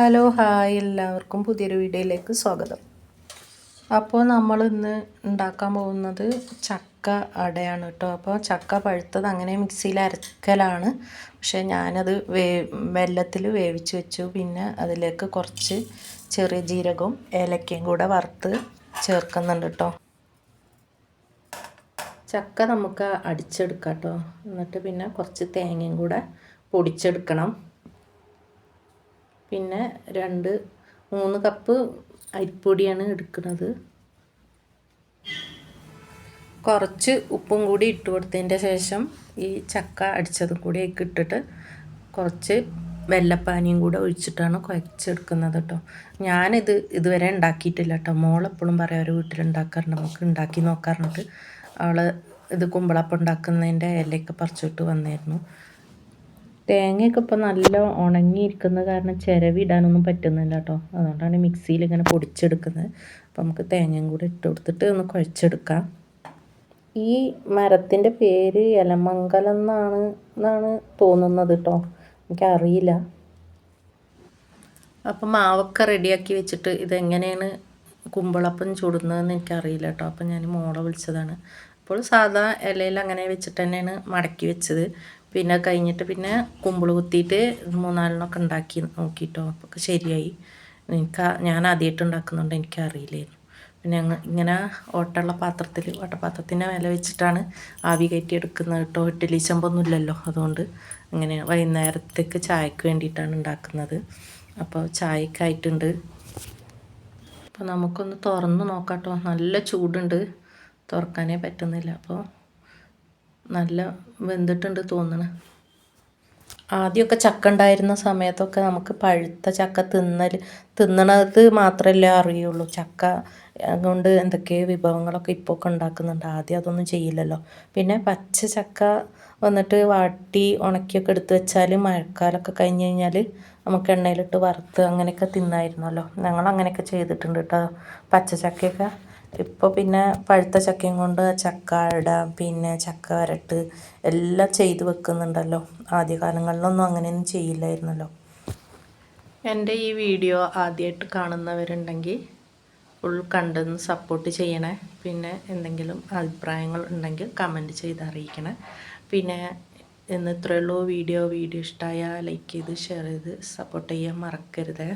Hello hi എല്ലാവർക്കും പുതിയൊരു വീഡിയോയിലേക്ക് സ്വാഗതം. അപ്പോൾ നമ്മൾ ഇന്ന് ഉണ്ടാക്കാൻ പോകുന്നത് ചക്ക അടയാണ് കേട്ടോ. അപ്പോൾ ചക്ക പഴുത്തത് അങ്ങനെ മിക്സിയിൽ അരക്കലാണ്. പക്ഷേ ഞാനത് വേ വെള്ളത്തിൽ വേവിച്ച് വെച്ചു. പിന്നെ അതിലേക്ക് കുറച്ച് ചെറിയ ജീരകവും ഏലക്കയും കൂടെ വറുത്ത് ചേർക്കുന്നുണ്ട് കേട്ടോ. ചക്ക നമുക്ക് അടിച്ചെടുക്കാം കേട്ടോ. എന്നിട്ട് പിന്നെ കുറച്ച് തേങ്ങയും കൂടെ പൊടിച്ചെടുക്കണം. പിന്നെ രണ്ട് മൂന്ന് കപ്പ് അരിപ്പൊടിയാണ് എടുക്കുന്നത്. കുറച്ച് ഉപ്പും കൂടി ഇട്ട് കൊടുത്തതിന്റെ ശേഷം ഈ ചക്ക അടിച്ചതും കൂടി ഇട്ടിട്ട് കുറച്ച് വെള്ളപ്പാനിയും കൂടെ ഒഴിച്ചിട്ടാണ് കുഴച്ചെടുക്കുന്നത് കേട്ടോ. ഞാനിത് ഇതുവരെ ഉണ്ടാക്കിയിട്ടില്ല കേട്ടോ. മോളെപ്പോഴും പറയാം ഒരു വീട്ടിലുണ്ടാക്കാറുണ്ട് നമുക്ക് ഉണ്ടാക്കി നോക്കാറുണ്ട്. അവൾ ഇത് കുമ്പളപ്പം ഉണ്ടാക്കുന്നതിന്റെ ഇലയൊക്കെ പറിച്ചിട്ട് വന്നായിരുന്നു തേങ്ങയൊക്കെ ഇപ്പോൾ നല്ല ഉണങ്ങിയിരിക്കുന്നത് കാരണം ചിരവിടാനൊന്നും പറ്റുന്നില്ല കേട്ടോ. അതുകൊണ്ടാണ് മിക്സിയിൽ ഇങ്ങനെ പൊടിച്ചെടുക്കുന്നത്. അപ്പോൾ നമുക്ക് തേങ്ങയും കൂടി ഇട്ട് കൊടുത്തിട്ട് ഒന്ന് കുഴച്ചെടുക്കാം. ഈ മരത്തിന്റെ പേര് എലമംഗലം എന്നാണ് എന്നാണ് തോന്നുന്നത് കേട്ടോ. എനിക്കറിയില്ല. അപ്പം മാവൊക്കെ റെഡിയാക്കി വെച്ചിട്ട് ഇതെങ്ങനെയാണ് കുമ്പളപ്പം ചുടുന്നതെന്ന് എനിക്കറിയില്ല കേട്ടോ. അപ്പം ഞാൻ മോളെ വിളിച്ചതാണ്. അപ്പോൾ സാധാ ഇലയിൽ അങ്ങനെ വെച്ചിട്ട് തന്നെയാണ് മടക്കി വെച്ചത്. പിന്നെ കഴിഞ്ഞിട്ട് പിന്നെ കുമ്പിൾ കുത്തിയിട്ട് മൂന്നാലിനൊക്കെ ഉണ്ടാക്കി നോക്കിയിട്ടോ അപ്പോൾ ശരിയായി. എനിക്ക് ഞാൻ ആദ്യമായിട്ട് ഉണ്ടാക്കുന്നുണ്ട് എനിക്കറിയില്ലായിരുന്നു. പിന്നെ ഇങ്ങനെ ഓട്ടുള്ള പാത്രത്തിൽ ഓട്ടപാത്രത്തിന്റെ വില വെച്ചിട്ടാണ് ആവി കയറ്റി എടുക്കുന്നത് കേട്ടോ. ഇഡ്ഡലി ചെമ്പൊന്നും ഇല്ലല്ലോ അതുകൊണ്ട്. അങ്ങനെ വൈകുന്നേരത്തേക്ക് ചായക്ക് വേണ്ടിയിട്ടാണ് ഉണ്ടാക്കുന്നത്. അപ്പോൾ ചായക്കായിട്ടുണ്ട് അപ്പോൾ നമുക്കൊന്ന് തുറന്ന് നോക്കാം കേട്ടോ നല്ല ചൂടുണ്ട്. തുറക്കാനേ പറ്റുന്നില്ല. അപ്പോൾ നല്ല വെന്തിട്ടുണ്ട് തോന്നണ. ആദ്യമൊക്കെ ചക്ക ഉണ്ടായിരുന്ന സമയത്തൊക്കെ നമുക്ക് പഴുത്ത ചക്ക തിന്നൽ തിന്നണത് മാത്രമല്ലേ അറിയുള്ളൂ. ചക്ക കൊണ്ട് എന്തൊക്കെയോ വിഭവങ്ങളൊക്കെ ഇപ്പോൾ ഒക്കെ ഉണ്ടാക്കുന്നുണ്ട്. ആദ്യം അതൊന്നും ചെയ്യില്ലല്ലോ. പിന്നെ പച്ച ചക്ക വന്നിട്ട് വാട്ടി ഉണക്കിയൊക്കെ എടുത്ത് വെച്ചാൽ മഴക്കാലമൊക്കെ കഴിഞ്ഞ് കഴിഞ്ഞാൽ നമുക്ക് എണ്ണയിലിട്ട് വറുത്ത് അങ്ങനെയൊക്കെ തിന്നായിരുന്നല്ലോ. ഞങ്ങൾ അങ്ങനെയൊക്കെ ചെയ്തിട്ടുണ്ട് കേട്ടോ പച്ച ചക്കയൊക്കെ. ഇപ്പോൾ പിന്നെ പഴുത്ത ചക്കയും കൊണ്ട് ചക്ക അട പിന്നെ ചക്ക വരട്ട് എല്ലാം ചെയ്ത് വെക്കുന്നുണ്ടല്ലോ. ആദ്യകാലങ്ങളിലൊന്നും അങ്ങനെയൊന്നും ചെയ്യില്ലായിരുന്നല്ലോ. എന്റെ ഈ വീഡിയോ ആദ്യമായിട്ട് കാണുന്നവരുണ്ടെങ്കിൽ ഫുൾ കണ്ടെന്ന് സപ്പോർട്ട് ചെയ്യണേ. പിന്നെ എന്തെങ്കിലും അഭിപ്രായങ്ങൾ ഉണ്ടെങ്കിൽ കമന്റ് ചെയ്ത് അറിയിക്കണേ. പിന്നെ ഇന്ന് ഇത്രയുള്ളൂ വീഡിയോ വീഡിയോ ഇഷ്ടമായ ലൈക്ക് ചെയ്ത് ഷെയർ ചെയ്ത് സപ്പോർട്ട് ചെയ്യാൻ മറക്കരുതേ.